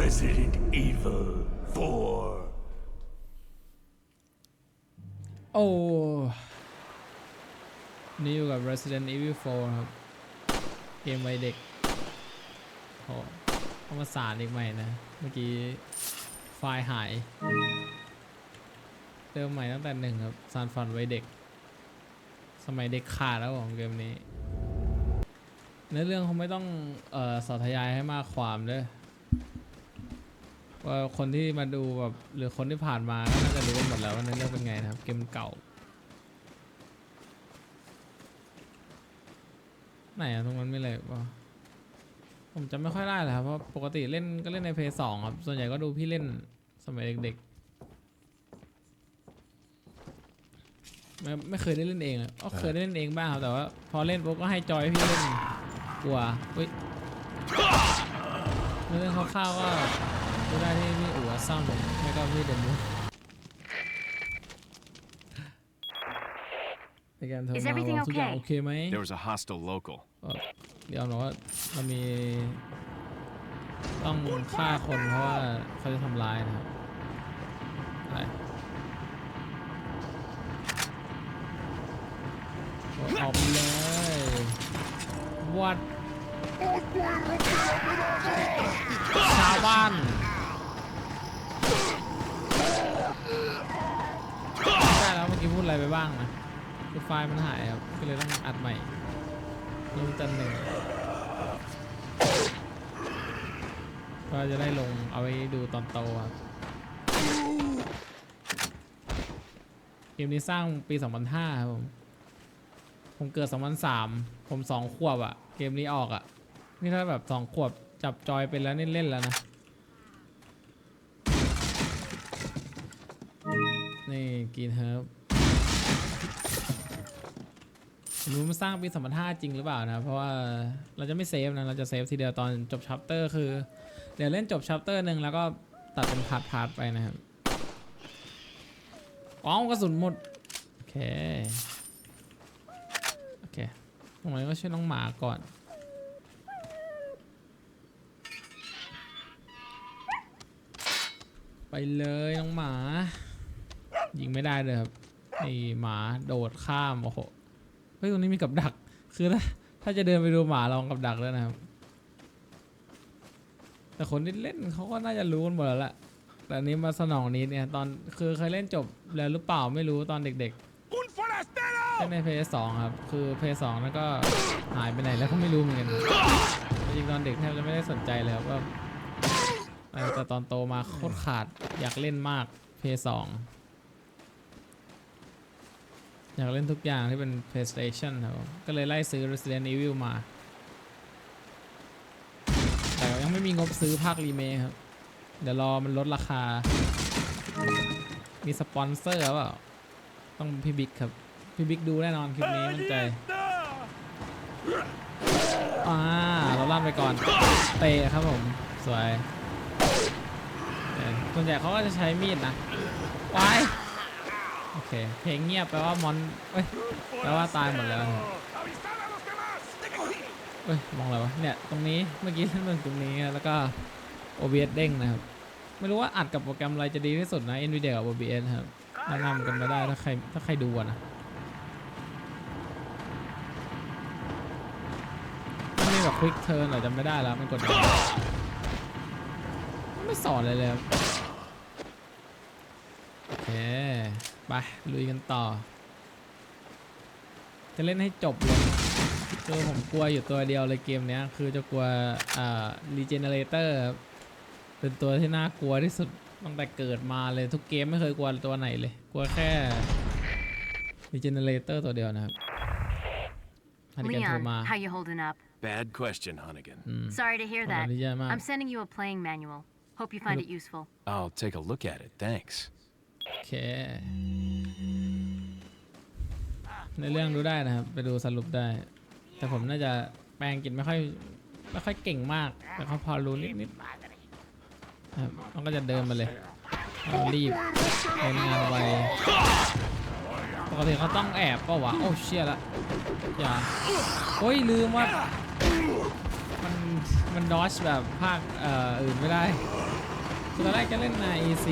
Resident Evil 4. โอ้ นี่อยู่กับ Resident Evil 4 ครับ เกมวัยเด็กโอ้ต้องมาสารอีกใหม่นะ เมื่อกี้ไฟล์หาย เริ่มใหม่ตั้งแต่หนึ่งครับ สารฝันวัยเด็ก สมัยเด็กขาดแล้วของเกมนี้ในอเรื่องเขาไม่ต้องเอ่อสอธยายให้มากความเด้อ ว่าคนที่มาดูแบบหรือคนที่ผ่านมาก็น่าจะรู้กันหมดแล้วว่าในอเรื่องเป็นไงนะครับ เกมเก่า ไหนอะตรงนั้นไม่เลยวะผมจำไม่ค่อยได้เลยครับเพราะปกติเล่นก็เล่นในเพย์สองครับ ส่วนใหญ่ก็ดูพี่เล่นสมัยเด็กๆ ไม่ไม่เคยได้เล่นเองอะอ๋อเคยได้เล่นเองบ้างครับแต่ว่า พอเล่นปุ๊บก็ให้จอยพี่เล่นกลัวเฮ้ยเรื่องคร่าวๆก็ ดูได้ที่พี่อู๋ซ่อมไม่ก็พี่เดนมูในการโทร Is มา everything บอกทุกอย่าง okay? โอเคไหม There was a hostile local. ก็เดี๋ยวเราว่าเรามี ต้องฆ่าคนเพราะว่าเขาจะทำร้ายนะครับอะไรโอ้ออกไปเลยวัดชาวบ้าน ได้แล้วเมื่อกี้พูดอะไรไปบ้างนะคือไฟล์มันหายครับ ก็เลยต้องอัดใหม่ลงจันหนึ่งก็จะได้ลงเอาไว้ดูตอนโตครับเกมนี้สร้างปี 2005 ครับผม ผมเกิด 2003 ผม 2 ขวบอะ่ะเกมนี้ออกอะ่ะนี่ถ้าแบบ 2 ขวบจับจอยเป็นแล้วนี่เล่นแล้วนะ นี่กินเฮิร์บรู้มันสร้างปี2005จริงหรือเปล่านะ เพราะว่าเราจะไม่เซฟนะ เราจะเซฟทีเดียวตอนจบชัปเตอร์คือ เดี๋ยวเล่นจบชัปเตอร์หนึ่งแล้วก็ตัดเป็นพาร์ทพาร์ทไปนะครับอ๋อกระสุนหมด โอเค โอเคตรงนี้ก็ช่วยน้องหมาก่อนไปเลยน้องหมา ยิงไม่ได้เลยครับไอหมาโดดข้ามโอ้โหเฮ้ยตรงนี้มีกับดัก คือถ้าถ้าจะเดินไปดูหมาลองกับดักแล้วนะครับ แต่คนที่เล่นเขาก็น่าจะรู้กันหมดแล้วแหละแต่นี้มาสนองนี้เนี่ยตอนคือเคยเล่นจบแล้วหรือเปล่าไม่รู้ตอนเด็กๆเล่นในเพย์สองครับ คือเพย์สองแล้วก็หายไปไหนแล้วก็ไม่รู้เหมือนกันจริงตอนเด็กแทบจะไม่ได้สนใจเลยครับว่าแต่ตอนโตมาโคตรขาดอยากเล่นมากเพย์สอง อยากเล่นทุกอย่างที่เป็น PlayStation ครับ ก็เลยไล่ซื้อ Resident Evil มา แต่ยังไม่มีงบซื้อภาครีเมคครับ เดี๋ยวรอมันลดราคา มีสปอนเซอร์หรือเปล่า ต้องพี่บิ๊กครับ พี่บิ๊กดูแน่นอนคลิปนี้มั่นใจ อ่า เราลั่นไปก่อน เตะครับผม สวยส่วนใหญ่เขาก็จะใช้มีดนะวาย โอเค เพลงเงียบแปลว่ามอนเอ้ยแปลว่าตายหมดแล้วเอ้ยมองอะไรวะเนี่ยตรงนี้เมื่อกี้เล่นเรื่องตรงนี้แล้วก็ OBS เด้งนะครับ ไม่รู้ว่าอัดกับโปรแกรมอะไรจะดีที่สุดนะ NVIDIA กับ OBS ครับแนะนำกันมาได้ถ้าใครถ้าใครดูอะนะมันมีแบบ Quick Turn เหรอจำไม่ได้แล้วมันกดไม่สอนเลยเลยโอเค ไปลุยกันต่อ จะเล่นให้จบเลยคือผมกลัวอยู่ตัวเดียวเลยเกมเนี้ย คือจะกลัวอ่า Regenerator ครับเป็นตัวที่น่ากลัวที่สุดตั้งแต่เกิดมาเลยทุกเกมไม่เคยกลัวตัวไหนเลย กลัวแค่ Regenerator ตัวเดียวนะครับฮันนี่กันโทร Leon, มา how you holding up? Bad question, Hunnigan. อืม Sorry to hear ขอบ that. คุณที่แย่มาก I'm sending you a playing manual. Hope you find it useful. I'll take a look at it, thanks. โอเค ในเรื่องดูได้นะครับ ไปดูสรุปได้ แต่ผมน่าจะแปลงกินไม่ค่อยไม่ค่อยเก่งมาก แต่เขาพอรู้นิดนิดๆครับมันก็จะเดินมาเลย รีบเดินงานไวปกติเขาต้องแอบเปล่าวะโอ้เชี่ยละอย่าโอ้ยลืมว่ามันมันดอชแบบภาคเอ่ออื่นไม่ได้ตอนแรกจะเล่นใน E4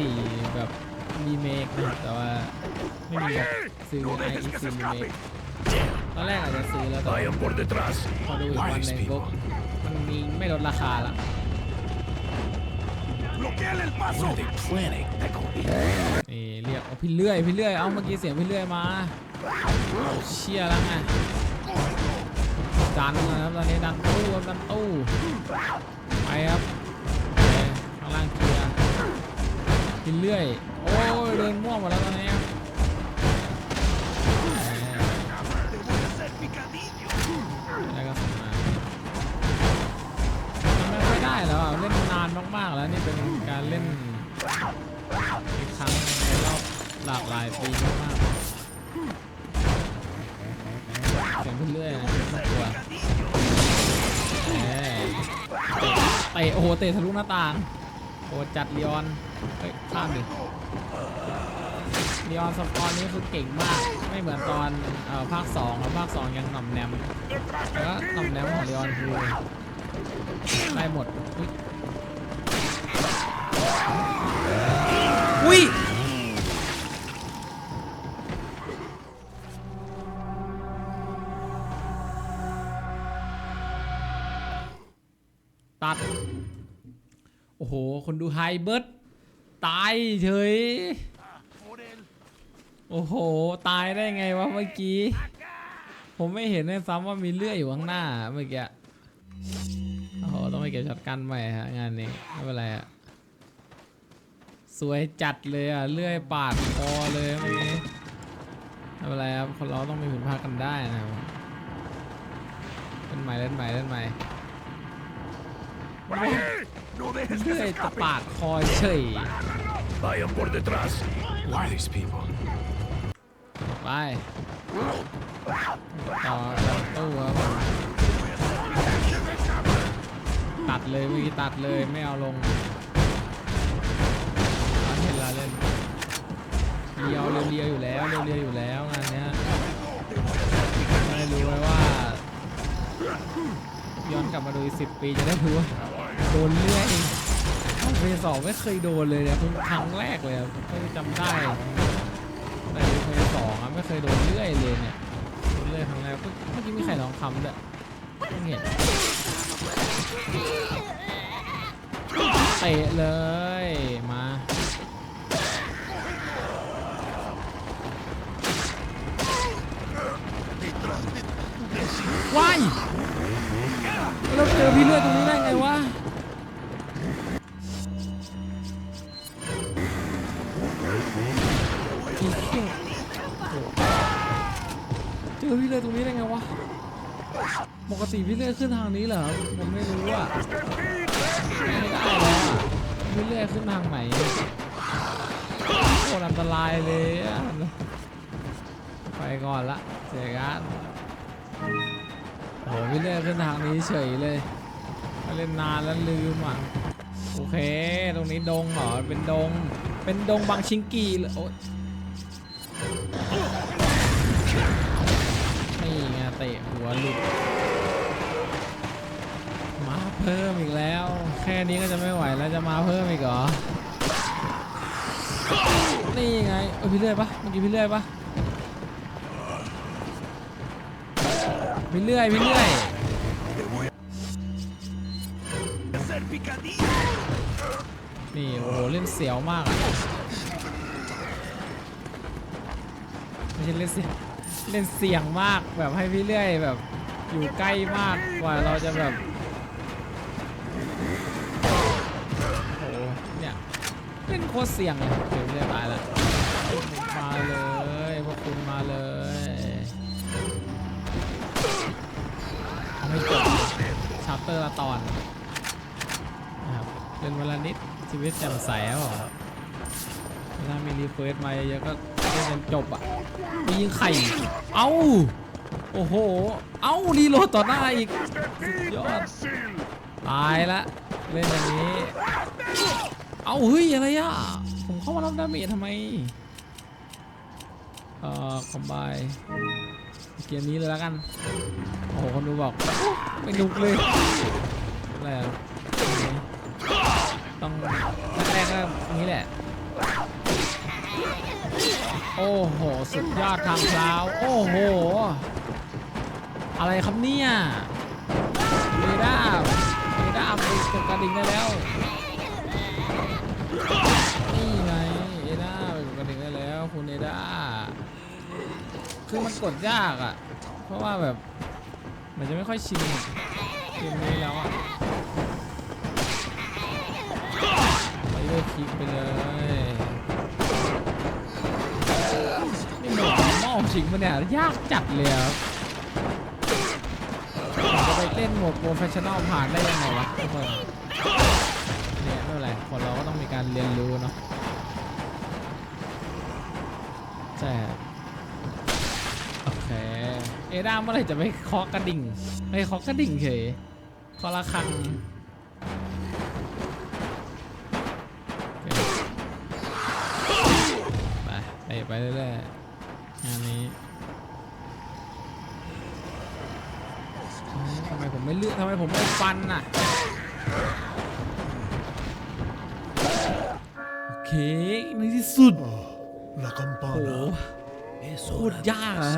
แบบ รีเมคนะแต่ว่าไม่มีแบบซื้อ No ใน dejes que E4 se รีเมค escape. ตอนแรกอาจจะซื้อแล้วแต่ Vayan por detrás. พอดูอีกวันหนึ่งปุ๊บมันมีไม่ลดราคาละ ¡Bloqueale el paso! What are they planning? นี่เรียกเอาพี่เลื่อยพี่เลื่อยเอาเมื่อกี้เสียงพี่เลื่อยมาเชี่ยแล้วไงดันนะครับตอนนี้ดันตู้ครับดันตู้ไปครับ เลื่อยโอ้ยเดินม่วงหมดแล้วตอนนี้แล้วก็ส่งมามันไม่ค่อยได้แล้วเล่นนานมากๆแล้วนี่เป็นการเล่นอีกครั้งในรอบหลากหลายปีมากๆเสียงขึ้นเรื่อยนะน่ากลัวเตะโอ้โหเตะทะลุหน้าต่างโอ้จัดลีออน เฮ้ยข้ามดิลีออนสปอนนี้คือเก่งมาก ไม่เหมือนตอนเอ่อภาค2แล้วภาค2ยังหน่อมแนมแล้วก็หน่อมแนมของลีออนคือได้หมดอุ๊ยอุ้ยตัด โอ้โห คนดูไฮเบิร์ด ตายเฉย โอ้โห ตายได้ไงวะเมื่อกี้ ผมไม่เห็นเลยซ้ำว่ามีเลื่อยอยู่ข้างหน้าเมื่อกี้โอ้โหต้องไปเก็บช็อตกันใหม่ฮะงานนี้ไม่เป็นไรอะสวยจัดเลยอะเลื่อยปาดคอเลยเมื่อกี้ไม่เป็นไรครับคนเราต้องมีผิดพลาดกันได้นะครับเล่นใหม่เล่นใหม่เล่นใหม่ ¡Por ahí! ¡No dejes que เลื่อ se ยจะ escape! ปาดคอเฉย Vayan por detrás. Who are these people? ไปต่อจากตู้ครับผมตัดเลยเมื่อกี้ตัดเลยไม่เอาลงเอาเห็นลาเล่นเรียวเรียวเรียวอยู่แล้วเรียวเรียวอยู่แล้วงานเนี้ยไม่รู้เลยว่าย้อนกลับมาดูอีกสิบปีจะได้รู้ว่า โดนเลื่อยเพย์สองไม่เคยโดนเลยเนี่ยเพิ่งครั้งแรกเลยไม่จำได้ในเพย์สองไม่เคยโดนเลื่อยเลยเนี่ยโดนเลื่อยครั้งแรกเมื่อเมื่อกี้มีใครลองคำด้วยเพิ่งเห็นเตะเลยมาว้ายเราเจอพี่เลือดตรงนี้ได้ไงวะ เจอพี่เลือดตรงนี้ได้ไงวะ ปกติพี่เลื่อยขึ้นทางนี้เหรอผมไม่รู้อะไม่ได้แล้วอะพี่เลื่อยขึ้นทางไหนโคตรอันตรายเลยอะไปก่อนละเจอกันโอ้โหพี่เลื่อยขึ้นทางนี้เฉยเลยมาเล่นนานแล้วลืมอะโอเค ตรงนี้ดงเหรอเป็นดง เป็นดงบางชิงกีเลยโอ๊ย เตะหัวหลุดมาเพิ่มอีกแล้ว แค่นี้ก็จะไม่ไหวแล้วจะมาเพิ่มอีกเหรอ นี่ไงเออพี่เลื่อยปะเมื่อกี้พี่เลื่อยปะพี่เลื่อยพี่เลื่อยนี่โอ้โหเล่นเสียวมากอะไม่ใช่เล่นเสียง เล่นเสียงมากแบบให้พี่เลื่อยแบบ อยู่ใกล้มากกว่าเราจะแบบโอ้โหเนี่ยเล่นโคตรเสี่ยงเลยเดี๋ยวพี่เลื่อยตายล้วมาเลยพวกคุณมาเลยเอาไม่จบชาร์เตอร์ละตอนนะครับเป็นเวลานิดชีวิตแจ่มใสครับผมถ้ามีรีเฟิร์สมาเยอะก็ จนจบอะไปยิงไข่ เอ้า โอ้โห เอ้ารีโหลดต่อหน้าอีก สุดยอด ตายละเล่นอย่างนี้ เอ้าเฮ้ยอะไรอะ ผมเข้ามารับดาเมจทำไม เอ่อคอมไบเกมนี้เลยแล้วกัน โอ้โหคนดูบอกไม่นุกเลยอะไรอะต้องแรกๆก็นี้แหละ โอ้โห สุดยอดทางเท้าโอ้โห อะไรครับเนี่ยเรดาร์เรดาร์ไปกดกระดิ่งได้แล้ว นี่ไงเอด้าไปกดกระดิ่งได้แล้ว คุณเอด้าคือมันกดยากอะ เพราะว่าแบบ มันจะไม่ค่อยชินเกมนี้แล้วอะไปเลือกคลิกไปเลย นี่มันหม้อชิงมันเนี่ยยากจัดเลยครับจะไปเล่นโหมดโปรเฟชชั่นอลผ่านได้ยังไงวะทุกคนเนี่ยไม่เป็นไรคนเราก็ต้องมีการเรียนรู้เนาะใช่คโอเคเอด้าเมื่อไหร่จะไม่เคาะกระดิ่งไม่เคาะกระดิ่งเฉยเคาะระฆังไปไปไปเรื่อยๆ งานนี้เฮ้ยทำไมผมไม่เลือกทำไมผมไม่ฟันน่ะ โอเคในที่สุด La โอ้โห campana. Es พูดยากอะ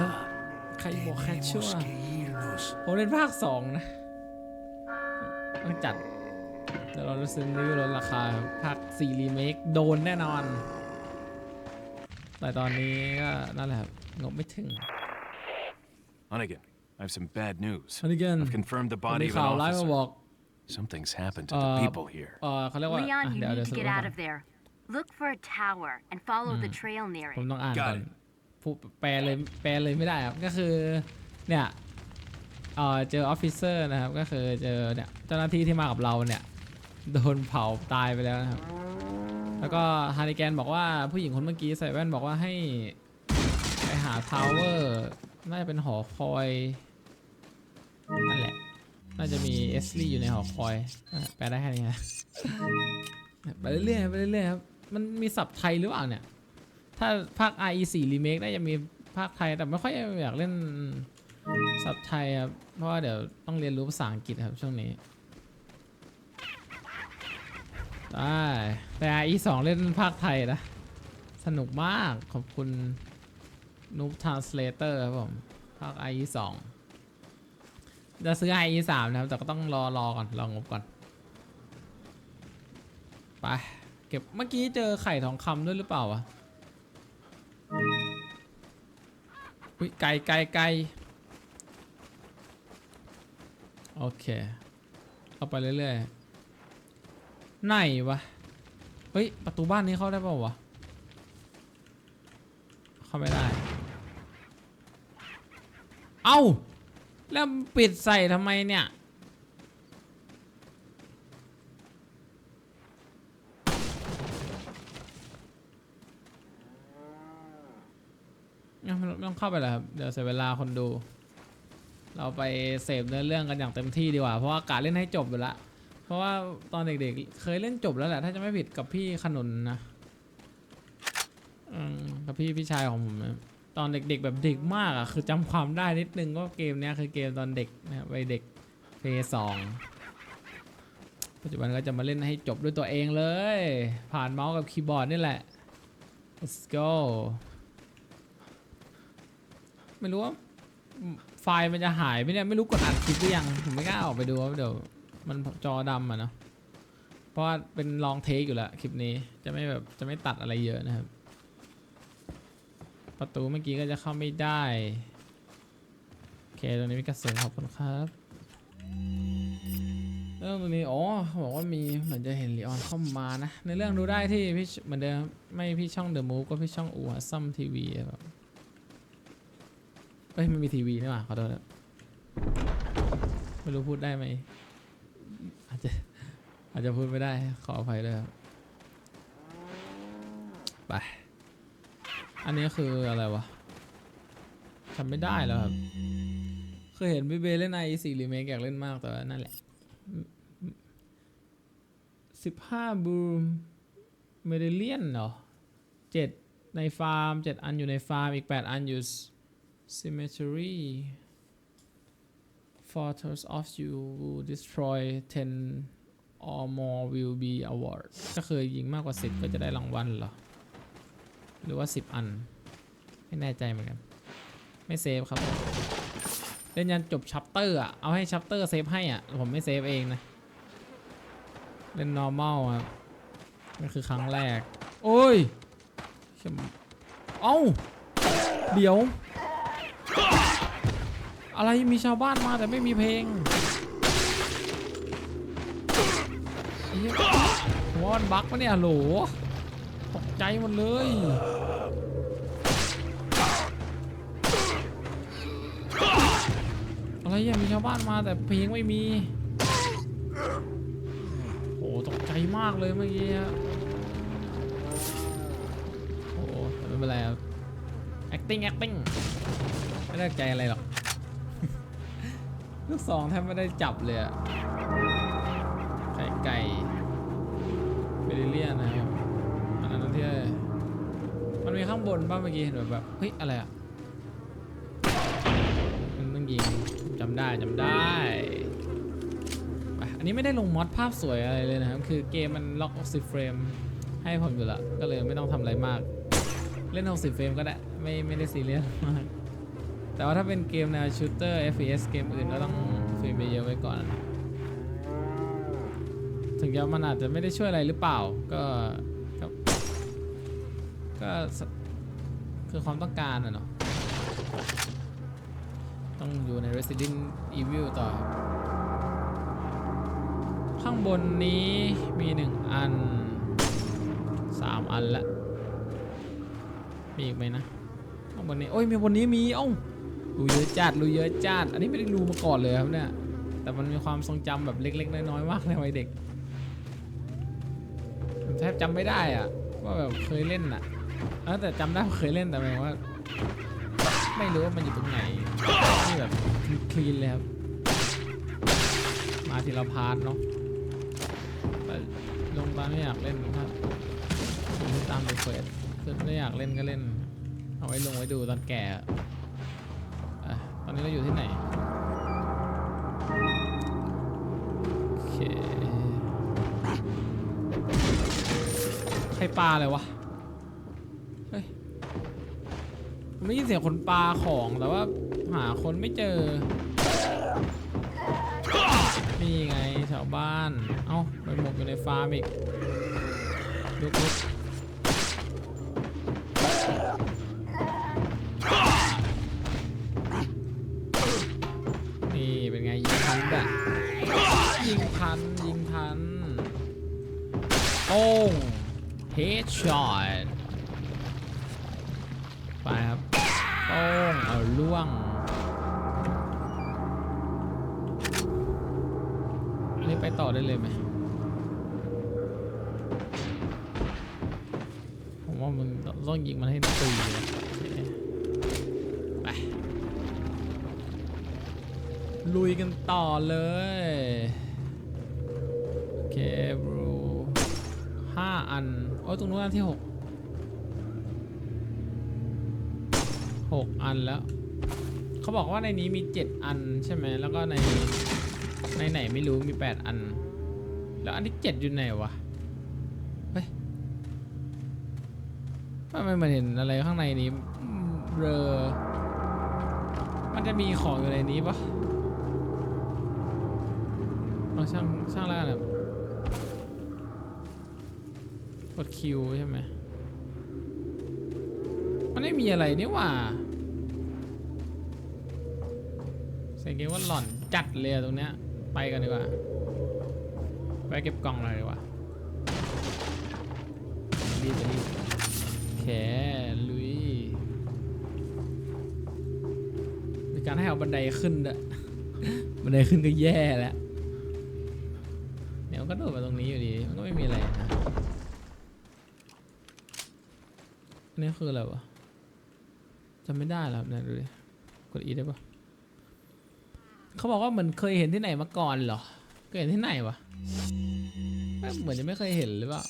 ใครบอกแคชชัว Tenemos que irnos. ผมเล่นภาคสองนะต้องจัดเดี๋ยวเราจะซื้อรีวิวลดราคาครับภาค4รีเมคโดนแน่นอน แต่ตอนนี้ก็นั่นแหละครับงบไม่ถึง Hunnigan, I have some bad news. อันนี้กัน I've confirmed the ผม body มี of ข่าว an ร้ายมาบ officer. อก Something's happened to เอ่ the อ people here. เอ่อเขาเรียกว่าอะ Leon, you เดี๋ยว need เดี๋ยว to สรุป get ให้ out ฟัง of there. Look for a tower and follow the trail near ผม it. ต้องอ่าน Got ก่อน it พูดแปลเลยแปลเลยไม่ได้ครับ ก็คือเนี่ยเอ่อเจอออฟฟิเซอร์นะครับ ก็คือเจอเนี่ยเจ้าหน้าที่ที่มากับเราเนี่ย โดนเผาตายไปแล้วนะครับ แล้วก็ฮาริแกนบอกว่าผู้หญิงคนเมื่อกี้ใส่แว่นบอกว่าให้ไปหาทาวเวอร์น่าจะเป็นหอคอยนั่นแหละ น่าจะมีเอสลี่อยู่ในหอคอยอะแปลได้แค่นี้นะไปเรื่อยๆไปเรื่อยๆครับ มันมีศัพท์ไทยหรือเปล่าเนี่ย ถ้าภาค RE4 Remake น่าจะมีภาคไทยแต่ไม่ค่อยอยากเล่นซับไทยครับ เพราะว่าเดี๋ยวต้องเรียนรู้ภาษาอังกฤษครับช่วงนี้ ได้แต่ RE2 เล่นภาคไทยนะ สนุกมากขอบคุณ Noob Translator ครับผม ภาค RE2 จะซื้อ RE3 นะครับ แต่ก็ต้องรอรอก่อน รองบก่อน ไป เก็บเมื่อกี้เจอไข่ทองคำด้วยหรือเปล่าวะอุ้ยไก่ไก่ไก่โอเค เอาไปเรื่อยๆ ไหนวะ เฮ้ย ประตูบ้านนี้เข้าได้เปล่าวะ เข้าไม่ได้ เอ้า แล้วปิดใส่ทำไมเนี่ย ยังไม่ต้องเข้าไปเลยครับ เดี๋ยวเสียเวลาคนดู เราไปเสพเนื้อเรื่องกันอย่างเต็มที่ดีกว่า เพราะว่ากะเล่นให้จบอยู่ละ เพราะว่าตอนเด็กๆ เคยเล่นจบแล้วแหละ ถ้าจะไม่ผิดกับพี่ขนุนนะกับพี่พี่ชายของผมนะตอนเด็กๆแบบเด็กมากอะ คือจำความได้นิดนึงว่าเกมเนี้ยคือเกมตอนเด็กนะครับวัยเด็กเพย์สองปัจจุบันก็จะมาเล่นให้จบด้วยตัวเองเลย ผ่านเมาส์กับคีย์บอร์ดนี่แหละ let's go ไม่รู้ว่าไฟล์มันจะหายไหมเนี่ย ไม่รู้กดอัดคลิปหรือยัง ผมไม่กล้าออกไปดูเดี๋ยว มันจอดำอะเนาะเพราะว่าเป็นลองเทคอยู่แล้วคลิปนี้จะไม่แบบจะไม่ตัดอะไรเยอะนะครับ ประตูเมื่อกี้ก็จะเข้าไม่ได้โอเคตรงนี้มีกระสุนขอบคุณครับเรื่องตรงนี้อ๋อเขาบอกว่ามีเหมือนจะเห็นลีออนเข้ามานะ ในเรื่องดูได้ที่พี่เหมือนเดิมไม่พี่ช่องเดอะมูฟก็พี่ช่องอูฮัซัมทีวีครับเอ้ยไม่มีทีวีนี่หว่าขอโทษครับไม่รู้พูดได้ไหม จจะอาจจะพูดไม่ได้ ขออภัยด้วยครับ ไป อันนี้คืออะไรวะจำไม่ได้แล้วครับ เคยเห็นพี่เบเล่นไอสี่รีเมคอยากเล่นมากแต่นั่นแหละสิบห้าบูมเมเดเลียนเหรอเจ็ดในฟาร์มเจ็ดอันอยู่ในฟาร์ม อีกแปดอันอยู่ Cemetery Fortress of you destroy 10 or more will be award ก็คือยิงมากกว่า 10 ก็จะได้รางวัลเหรอ หรือว่า 10 อัน ไม่แน่ใจเหมือนกัน ไม่เซฟครับ เล่นยันจบชัปเตอร์อะ เอาให้ชัปเตอร์เซฟให้อะ ผมไม่เซฟเองนะ เล่น normal ครับนี่คือครั้งแรก โอ้ยเชี่ยเอ้า เดี๋ยว อะไรมีชาวบ้านมาแต่ไม่มีเพลงไอ้เหี้ยหัวมันบักปะเนี่ยโหลตกใจหมดเลยอะไรยังมีชาวบ้านมาแต่เพลงไม่มีโหตกใจมากเลยเมื่อกี้โอ้แต่ไม่เป็นไร acting acting ไม่ได้ใจอะไรหรอก ลูกสองแทบไม่ได้จับเลยอะไข่ไก่เบริเลียนนะครับอันนั้นที่มันมีข้างบนป่ะเมื่อกี้เห็นแบบแบบเฮ้ยอะไรอะมันต้องยิงจำได้จำได้ไปอันนี้ไม่ได้ลงมอดภาพสวยอะไรเลยนะครับ คือเกมมันล็อก60เฟรมให้ผมอยู่ละก็เลยไม่ต้องทำอะไรมาก เล่น60เฟรมก็ได้ไม่ไม่ได้ซีเรียสมาก แต่ว่าถ้าเป็นเกมแนวชูเตอร์ FPS เกมอื่นก็ต้องฟรมเยอะไว้ก่อน ถึงจะมันอาจจะไม่ได้ช่วยอะไรหรือเปล่า ก็ก็ก็คือความต้องการอะเนาะต้องอยู่ใน Resident Evil ต่อ ข้างบนนี้มีหนึ่งอันสามอันละมีอีกไหมนะข้างบนนี้ โอ้ยมีบนนี้มี เอ้า รูเยอะจัดรูเยอะจัดอันนี้ไม่ได้รูมาก่อนเลยครับเนี่ย แต่มันมีความทรงจำแบบเล็ก ๆ น้อยๆมากในวัยเด็กผมแทบจำไม่ได้อะว่าแบบเคยเล่นอะเออแต่จำได้ว่าเคยเล่นแต่หมายว่า ไม่รู้ว่ามันอยู่ตรงไหนนี่แบบคลีนเลยครับมาทีละพาร์ทเนาะแต่ลงตาไม่อยากเล่นครับตามไปเฟสไม่อยากเล่นก็เล่น เอาไว้ลงไว้ดูตอนแก่ อนนี้เราอยู่ที่ไหน โอเค ใครปลาอะไรวะ เฮ้ยผมได้ยินเสียงคนปลาของแต่ว่าหาคนไม่เจอ นี่ไงแถวบ้าน เอ้าไปหมกอยู่ในฟาร์มอีกลุกลุ เฮดช็อตไปครับโป้งเอาล่วงนี่ไปต่อได้เลยไหมผมว่ามึงต้องยิงมันให้ตีเลยไปลุยกันต่อเลย โอ้ตรงนู้นอันที่หกหกอันแล้ว เขาบอกว่าในนี้มีเจ็ดอันใช่ไหมแล้วก็ในในไหนไม่รู้มี8อัน แล้วอันที่7อยู่ไหนวะเฮ้ยทำไมมันเห็นอะไรข้างในนี้เบลอมันจะมีของอยู่ในนี้ปะเอาช่างช่างแล้วกันแบบ กดคิวใช่ไหมมันไม่มีอะไรนี่หว่าเสียงเกมว่าหล่อนจัดเลยตรงเนี้ย ไปกันดีกว่า ไปเก็บกล่องหน่อยดีกว่ารีบไปรีบโอเคลุย มีการให้เอาบันไดขึ้นด้วยบันไดขึ้นก็แย่แล้ว เดี๋ยวก็โดดมาตรงนี้อยู่ดี มันก็ไม่มีอะไรนะอั นี่คืออะไรวะจำไม่ได้แล้วเนี่ยดูดิกดอีได้ปะเขาบอกว่าเหมือนเคยเห็นที่ไหนมาก่อนเหรอเคยเห็นที่ไหนวะเหมือนจะไม่เคยเห็นหรือเปล่า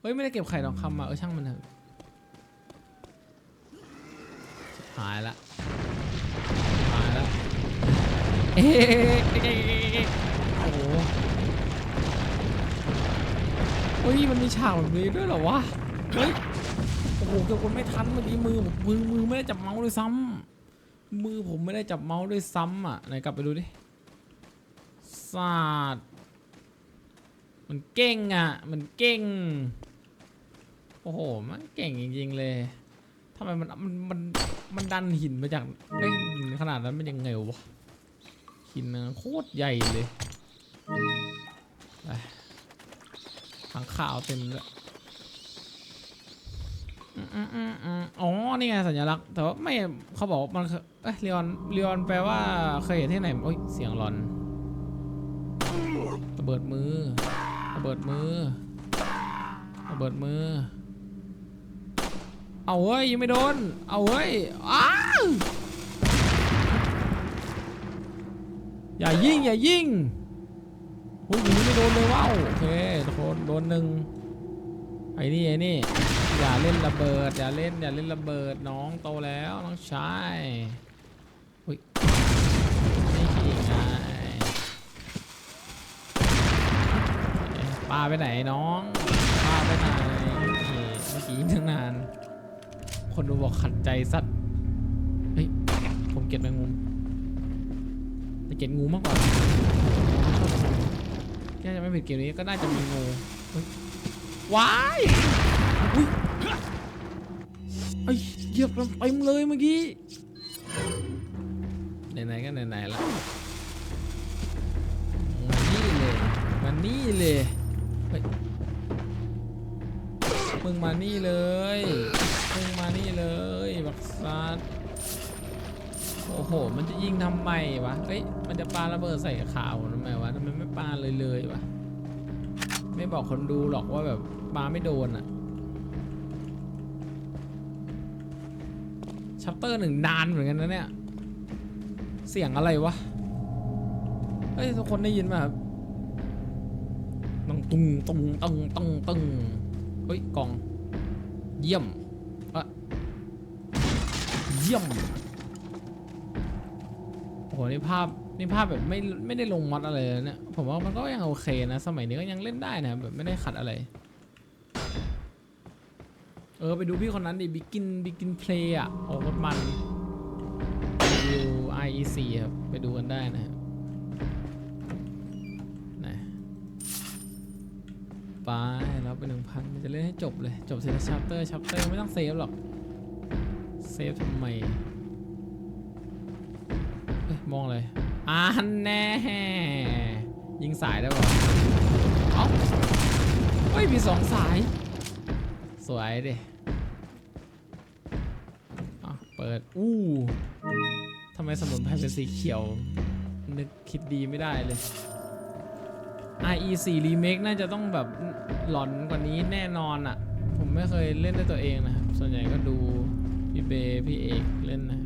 เฮ้ยไม่ได้เก็บไข่ทองคำมาเออช่างมันเถอะหายละหายละเอ๊อ๊ะเอ๊ะเอ๊ะเอ๊ะโอ้โหเฮ้ยมันมีฉากแบบนี้ด้วยเหรอวะเฮ้ย โอ้โหเกือบกดไม่ทันเมื่อกี้มือผมมือมือไม่ได้จับเมาส์ด้วยซ้ำมือผมไม่ได้จับเมาส์ด้วยซ้ำอะไหนกลับไปดูดิศาสตร์มันเก่งอะ มันเก่ง โอ้โห มันเก่งจริงๆเลยทำไมมันมันมันมันดันหินมาจากได้หินขนาดนั้นมันยังไงวะหินโคตรใหญ่เลยไปทางข่าวเต็มเลย อืมอืมอืมอ๋อ นี่ไงสัญลักษณ์ แต่ว่าไม่เขาบอกมันคือเอ้ยเรียนเรียนแปลว่าเคยเห็นที่ไหนโอ้ยเสียงหลอนระเบิดมือระเบิดมือระเบิดมือ เอาเว้ยยังไม่โดน เอาเว้ยอ้าอย่ายิงอย่ายิงหุ้ยยิงไม่โดนเลยว้าวโอเคโดนโดนหนึ่งไอ้นี่ไอ้นี่ อย่าเล่นระเบิด อย่าเล่นอย่าเล่นระเบิดน้องโตแล้วน้องชายอุ้ยนี่ขี้ไงเอ๊ะป้าไปไหนน้องป้าไปไหนเมื่อกี้ตั้งนาน คนดูบอกขัดใจสัตว์เฮ้ยผมเก็บแมงมุมแต่เก็บงูมากกว่าแค่จะไม่ผิดเกมนี้ก็น่าจะมีงูเฮ้ยว้ายอุ้ย ยเหยียบเต็มเลยเมื่อกี้ ไหนๆก็ไหนๆละมานี่เลยมานี่เลยมึงมานี่เลย มึงมานี่เลย บักซัดโอ้โห มันจะยิงทำไมวะ เฮ้ย มันจะปาระเบิดใส่ขาวทำไมวะทำไมไม่ปาเลยเลยวะ ไม่บอกคนดูหรอกว่าแบบปาไม่โดนอะ ชัปเตอร์หนึ่งนานเหมือนกันนะเนี่ย เสียงอะไรวะ เฮ้ย ทุกคนได้ยินไหมครับต้องตุงตุงตึงตึงตึงเฮ้ย กล่อง เยี่ยมอะเยี่ยม โอ้โห นี่ภาพ นี่ภาพแบบไม่ ไม่ได้ลงมัดอะไรเลยเนี่ย ผมว่ามันก็ยังโอเคนะ สมัยนี้ก็ยังเล่นได้นะ แบบไม่ได้ขัดอะไร เออ ไปดูพี่คนนั้นดิบิกินบิกินเพลย์อะโอ้โคตรมันดู IEC ครับ ไปดูกันได้นะครับไหนไปแล้วไปหนึ่งพันจะเล่นให้จบเลย จบเสร็จชัปเตอร์ชัปเตอร์ไม่ต้องเซฟหรอก เซฟทำไมเอ้ยมองเลยอ่านแน่ ยิงสายได้ป่ะเอ้าเฮ้ย มีสองสาย สวยดิ ปิด อู้ทำไมสมุนไพรเป็นสีเขียว นึกคิดดีไม่ได้เลย IE4 Remake น่าจะต้องแบบหลอนกว่านี้แน่นอนอะ่ะ ผมไม่เคยเล่นด้วยตัวเองนะครับ ส่วนใหญ่ก็ดูพี่เบย์พี่เอกเล่นนะ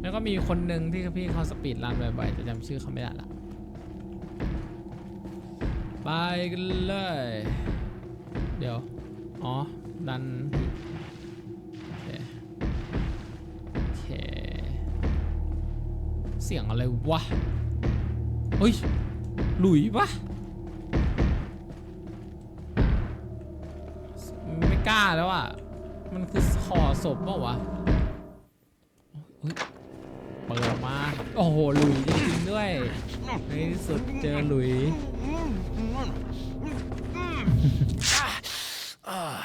แล้วก็มีคนหนึ่งที่พี่เขาสปีดรันบ่อยๆแต่จำชื่อเขาไม่ได้ละไปกันเลย เดี๋ยว อ๋อ ดัน เสียงอะไรวะ เฮ้ย หลุยปะไม่กล้าแล้วอะ มันคือห่อศพเปล่าวะเปิดออกมา โอ้โห หลุยจริงๆด้วย ในที่สุดเจอหลุย Ah,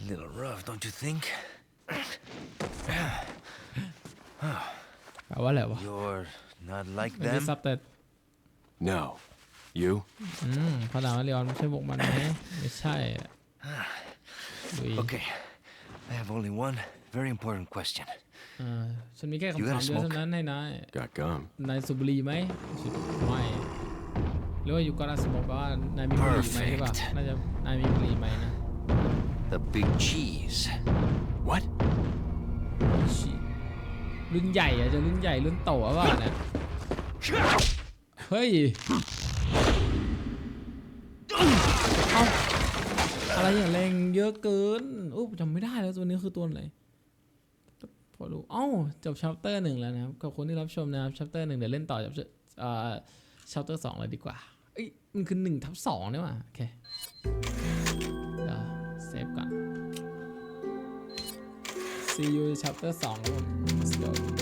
a little rough, don't you think? แปลว่า อะไรวะ You're not like ไม่ได้ them? ซับแต่ No. You? อืมพอถามว่าเรียนไม่ใช่พวกมันไหมไม่ใช่อะหลุย Okay, I have only one very important question. อ่าฉันมีแค่ You คำ gotta ถามเดียว smoke? เท่านั้นให้นาย Got gum. นายสูบบุหรี่ไหมไม่หรือว่าอยู่ก็น่าสมมติว่านายมีบุหรี่ไหมหรือเปล่า Perfect น่าจะนายมีบุหรี่ไหมนะ The big cheese. What? ชิ รุ่นใหญ่อะจะรุ่นใหญ่รุ่นโตอะว่านะเฮ้ยเอาอะไรอย่างแรงเยอะเกินอุ๊จำไม่ได้แล้วตัวนี้คือตัวอะไรพอรู้เอ้าจบชัปเตอร์หนึ่งแล้วนะครับคนที่รับชมนะครับชัปเตอร์หนึ่งเดี๋ยวเล่นต่อจับชัปเตอร์สองเลยดีกว่าเอ้ยมันคือหนึ่งทับสองเนี่ยว่ะโอเค see you in chapter 2ครับผม let's go